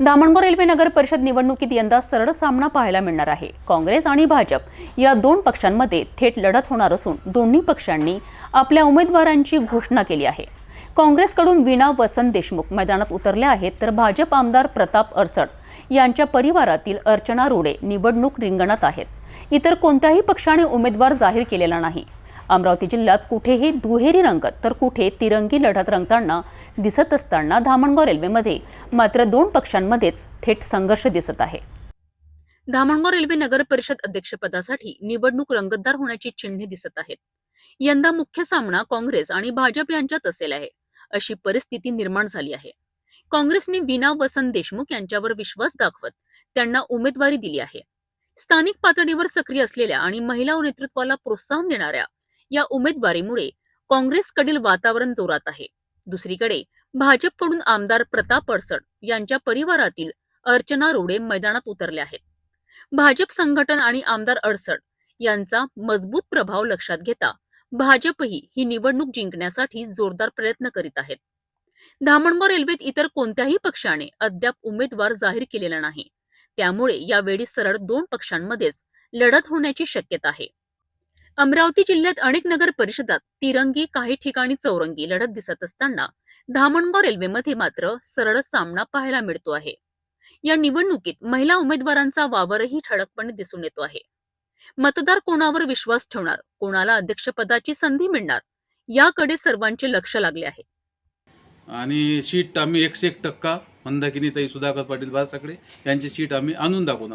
Dhamangaon railway नगर परिषद निवडणुकीत यंदा सरळ सामना पाहायला मिळणार आहे. काँग्रेस आणि भाजप या दोन पक्षांमध्ये थेट लढत होणार असून दोन्ही पक्षांनी आपल्या उमेदवारांची घोषणा केली आहे. काँग्रेसकडून वीणा वसंत देशमुख मैदानात उतरल्या आहेत तर भाजप आमदार प्रताप अडसड यांच्या परिवारातील अर्चना रोडे निवडणूक रिंगणात आहेत. इतर कोणत्याही पक्षाने उमेदवार जाहीर केलेला नाही. अमरावती जिल्ह्यात कुठेही दुहेरी रंगत तर कुठे तिरंगी लढत रंगताना दिसत असताना धामणगाव रेल्वेमध्ये मात्र दोन पक्षांमध्येच थेट संघर्ष दिसत आहे. धामणगाव रेल्वे नगर परिषद अध्यक्षपदासाठी निवडणूक रंगतदार होण्याची चिन्हे दिसत आहेत. यंदा मुख्य सामना काँग्रेस आणि भाजप यांच्यात असेल आहे अशी परिस्थिती निर्माण झाली आहे. काँग्रेसने विना वसंत देशमुख यांच्यावर विश्वास दाखवत त्यांना उमेदवारी दिली आहे. स्थानिक पातळीवर सक्रिय असलेल्या आणि महिला नेतृत्वाला प्रोत्साहन देणाऱ्या या उमेदवारीमुळे काँग्रेसकडील वातावरण जोरात आहे. दुसरीकडे भाजपकडून आमदार प्रताप अडसड यांच्या परिवारातील अर्चना रोडे मैदानात उतरले आहेत. भाजप संघटन आणि आमदार अडसड यांचा मजबूत प्रभाव लक्षात घेता भाजपही ही निवडणूक जिंकण्यासाठी जोरदार प्रयत्न करीत आहेत. धामणगाव रेल्वेत इतर कोणत्याही पक्षाने अद्याप उमेदवार जाहीर केलेला नाही. त्यामुळे यावेळी सरळ दोन पक्षांमध्येच लढत होण्याची शक्यता आहे. अमरावती जिल्ह्यात अनेक नगर परिषदात तिरंगी काही ठिकाणी चौरंगी लढत दिसत असताना धामणगाव रेल्वेमध्ये मात्र सरळ सामना पाहायला मिळतो आहे. या निवडणुकीत महिला उमेदवारांचा वावरही ठळकपणे दिसून येतो आहे. मतदार कोणावर विश्वास ठेवणार कोणाला अध्यक्षपदाची संधी मिळणार याकडे सर्वांचे लक्ष लागले आहे. आणि सीट आम्ही एकशे एक टक्का मंदाकिनी ताई सुधाकर पाटील बाळासाकडे यांची सीट आम्ही आणून दाखवणार.